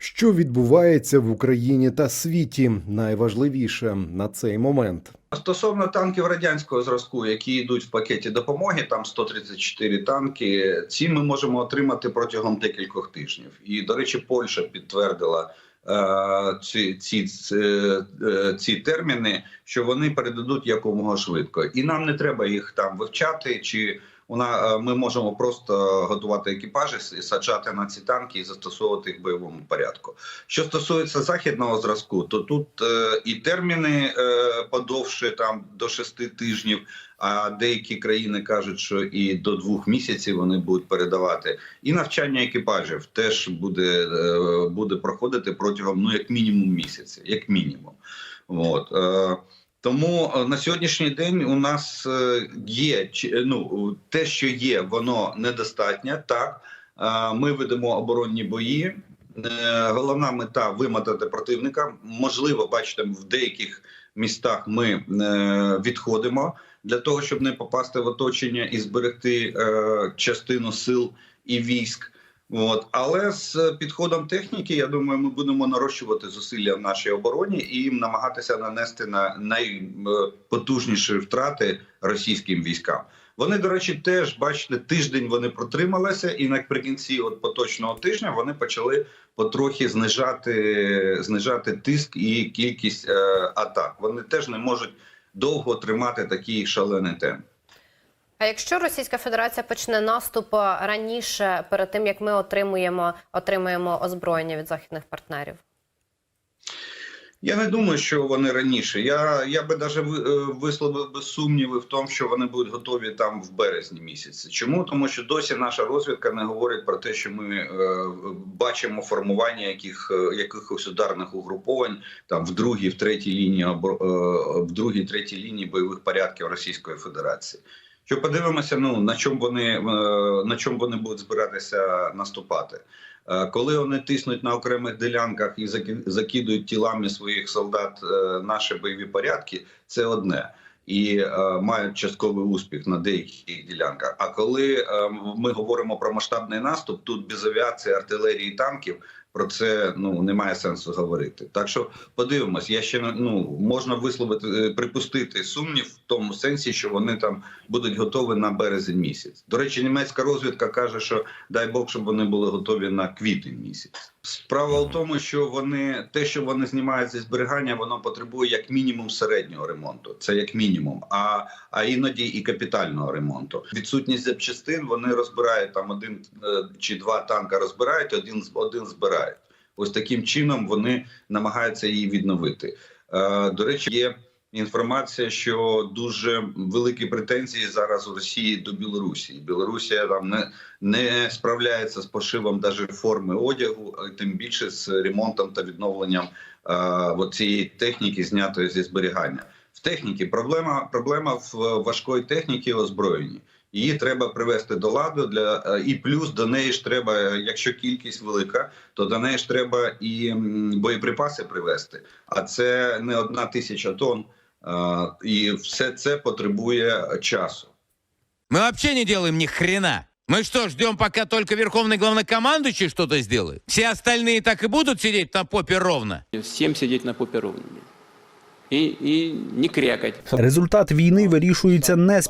Що відбувається в Україні та світі? Найважливіше на цей момент. Стосовно танків радянського зразку, які йдуть в пакеті допомоги, там 134 танки. Ці ми можемо отримати протягом декількох тижнів. І до речі, Польща підтвердила е, ці, ці, ці, е, ці терміни, що вони передадуть якомога швидко, і нам не треба їх там вивчати. Чи вона е, ми можемо просто готувати екіпажі, с- саджати на ці танки і застосовувати їх в бойовому порядку. Що стосується західного зразку, то тут е, і терміни е, подовше там до шести тижнів. А деякі країни кажуть, що і до двох місяців вони будуть передавати. І навчання екіпажів теж буде, е, буде проходити протягом ну як мінімум місяця, як мінімум. От. Е, тому е, на сьогоднішній день у нас е, є чи- ну, те, що є, воно недостатньо. Так Е, ми ведемо оборонні бої. Е, Головна мета вимотати противника. Можливо, бачите, в деяких містах ми е, відходимо для того, щоб не попасти в оточення і зберегти е, частину сил і військ. От але з підходом техніки, я думаю, ми будемо нарощувати зусилля в нашій обороні і намагатися нанести на найпотужніші втрати російським військам. Вони, до речі, теж бачите, тиждень вони протрималися, і наприкінці от поточного тижня вони почали потрохи знижати, знижати тиск і кількість е, атак. Вони теж не можуть довго тримати такий шалений темп. А якщо Російська Федерація почне наступ раніше, перед тим як ми отримуємо отримаємо озброєння від західних партнерів? Я не думаю, що вони раніше. Я, я би навіть висловив би сумніви в тому, що вони будуть готові там в березні місяці. Чому? Тому що досі наша розвідка не говорить про те, що ми е, бачимо формування яких, е, якихось ударних угруповань там в другій, в третій лінії е, в другій, третій лінії бойових порядків Російської Федерації. Що подивимося, ну на чому вони е, на чому вони будуть збиратися наступати. Е, Коли вони тиснуть на окремих ділянках і закидують тілами своїх солдат е, наші бойові порядки, це одне. І е, мають частковий успіх на деяких ділянках. А коли е, ми говоримо про масштабний наступ, тут без авіації, артилерії, танків про це ну немає сенсу говорити. Так що подивимось, я ще ну можна висловити е, припустити сумнів в тому сенсі, що вони там будуть готові на березень місяць. До речі, німецька розвідка каже, що дай Бог, щоб вони були готові на квітень місяць. Справа в тому, що вони те, що вони знімають зі зберігання, воно потребує як мінімум середнього ремонту. Це як мінімум, а, а іноді і капітального ремонту. Відсутність запчастин вони розбирають там один е, чи два танка розбирають, один один збирають. Ось таким чином вони намагаються її відновити. Е, до речі, є інформація, що дуже великі претензії зараз у Росії до Білорусі. Білорусія там не, не справляється з пошивом даже форми одягу, а тим більше з ремонтом та відновленням е, цієї техніки, знятої зі зберігання. В техніці проблема проблема в важкої техніки і озброєнні. Її треба привести до ладу для е, і плюс до неї ж треба, е, якщо кількість велика, то до неї ж треба і м, боєприпаси привезти. А це не одна тисяча тонн, е, і все це потребує часу. Мы вообще не делаем ни хрена. Мы что, ждем, пока только верховный главнокомандующий что-то сделает? Все остальные так и будут сидеть на попе ровно? Всем сидеть на попе ровно. блин. И, и не крякать. Результат війни вирішується не з